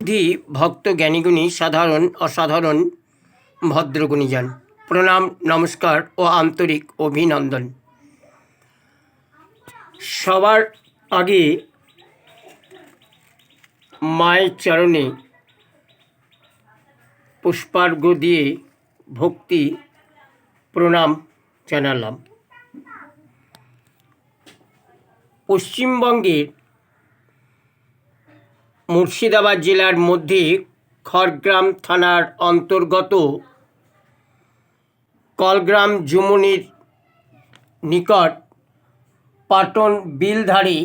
দি ভক্ত জ্ঞানীগুণী, সাধারণ, অসাধারণ ভদ্রগুণীজন প্রণাম, নমস্কার ও আন্তরিক অভিনন্দন। সবার আগে মায়ের চরণে পুষ্পার্ঘ্য দিয়ে ভক্তি প্রণাম জানালাম। পশ্চিমবঙ্গের মুর্শিদাবাদ জেলার মধ্যে খড়গ্রাম থানার অন্তর্গত কলগ্রাম যমুনির নিকট পাটন বিলধারে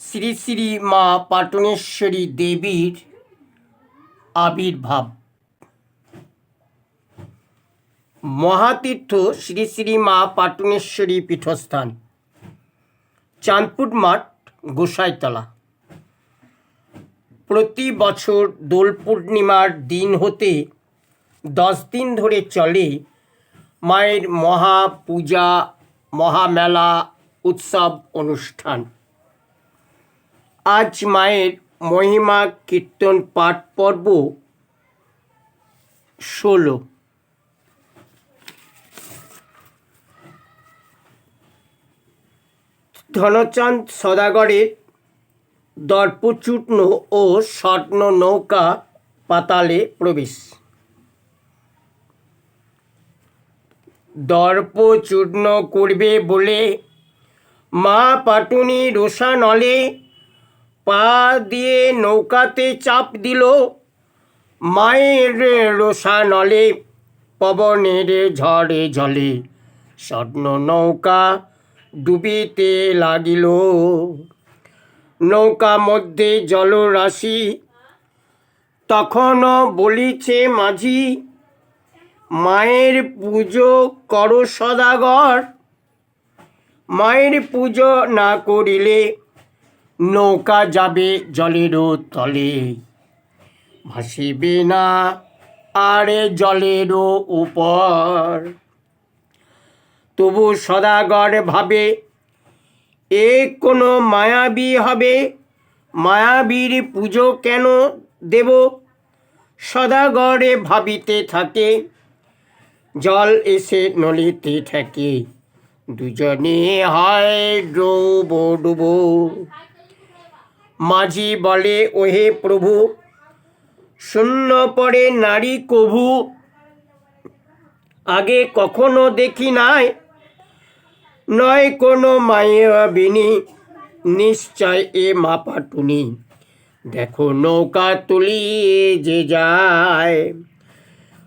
শ্রী শ্রী মা পাটনেশ্বরী দেবীর আবির্ভাব। মহাতীর্থ শ্রী শ্রী মা পাটনেশ্বরী পীঠস্থান, চাঁদপুর মাঠ, গোসাইতলা। প্রতি বছর দোল পূর্ণিমার দিন হতে দশ দিন ধরে চলে মায়ের মহা পূজা মহামেলা উৎসব, অনুষ্ঠান। আজ মায়ের মহিমা কীর্তন পাঠ পর্ব ষোলো। ধনচাঁদ সদাগরের দর্পচূর্ণ ও স্বর্ণ নৌকা পাতালে প্রবেশ। দর্পচূর্ণ করবে বলে মা পাটুনি রোষা নলে পা দিয়ে নৌকাতে চাপ দিল। মায়ের রোষা নলে পবনের ঝড়ে জলে স্বর্ণ নৌকা ডুবিতে লাগিল। নৌকা মধ্যে জলরাশি। তখনও বলিছে মাঝি, মায়ের পুজো করো সদাগর। মায়ের পুজো না করিলে নৌকা যাবে জলেরও তলে। ভাসিবে না আরে জলেরও উপর। তবু সদাগর ভাবে এ কোনো মায়াবী হবে? মায়াবীর পুজো কেন দেব? সদাগরে ভাবিতে থাকে। জল এসে নলিতে থাকে। দুজনে হয় ডুব ডুব। মাঝি বলে, ওহে প্রভু, শূন্য পরে নারী কভু। আগে কখনো দেখি নাই নয় কোনো মায়াবিনী নিশ্চয় এ মাপাটুনি। দেখো নৌকা তুলিয়ে যে যায়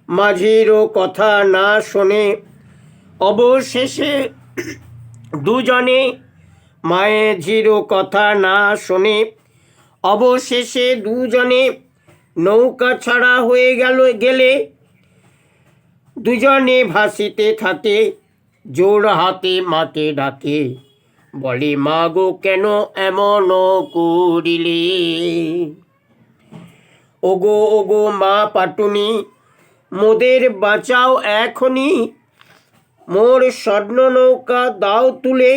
মাঝিরও কথা না শোনে, অবশেষে দুজনে মায়েঝিরও কথা না শোনে, অবশেষে দুজনে নৌকা ছাড়া হয়ে গেল, গেলে দুজনে ভাসিতে থাকে। জোর হাতে মাকে ডাকে, বলে মা গো কেন এমন করিলে? ওগো ওগো, মা পাটুনি, মোদের বাঁচাও এখনই মোর স্বর্ণ নৌকা দাও তুলে,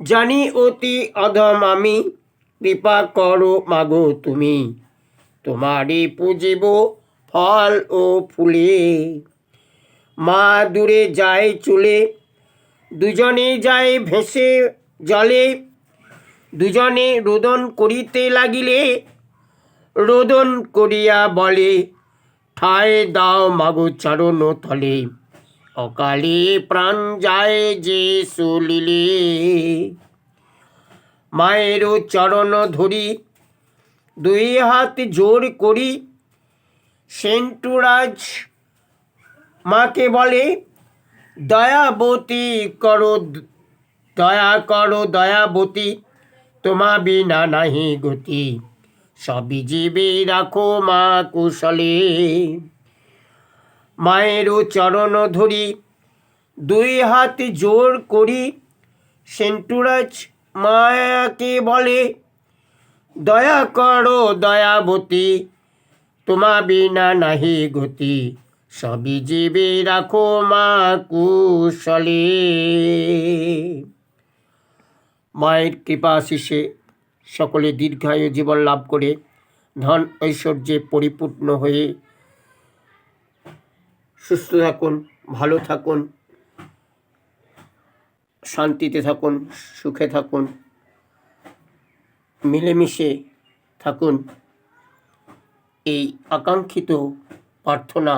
জানি অতি অধম আমি। কৃপা করো, মাগো, তুমি, তোমারই পুজিব ফল ও ফুলে। মা দূরে যায় চলে, দুজনে যায় ভেসে জলে। দুজনে রোদন করিতে লাগিলে, রোদন করিয়া বলে, ঠায় দাও মাগো চরণ তলে। অকালে প্রাণ যায় যে সুলিলে মায়েরও চরণ ধরি, দুই হাত জোর করি সেন্টুরাজ মাকে বলে, দয়াবতী করো, দয়া করো দয়াবতী তোমা বিনা নাহি গতি। সবই জীবে রাখো মা কুশলে। মায়েরও চরণ ধরি, দুই হাত জোর করি, সেন্টুরাজ মায়াকে বলে, দয়া করো দয়াবতী তোমা বিনা নাহি গতি। সবই জীবে রাখো মা কুশলে। মায়ের কৃপা আশিসে সকলে দীর্ঘায়ু জীবন লাভ করে ধন ঐশ্বর্যে পরিপূর্ণ হয়ে সুস্থ থাকুন, ভালো থাকুন, শান্তিতে থাকুন, সুখে থাকুন, মিলেমিশে থাকুন। এই আকাঙ্ক্ষিত প্রার্থনা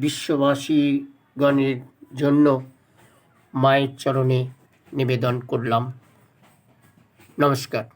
বিশ্ববাসীগণের জন্য মায়ের চরণে নিবেদন করলাম। নমস্কার।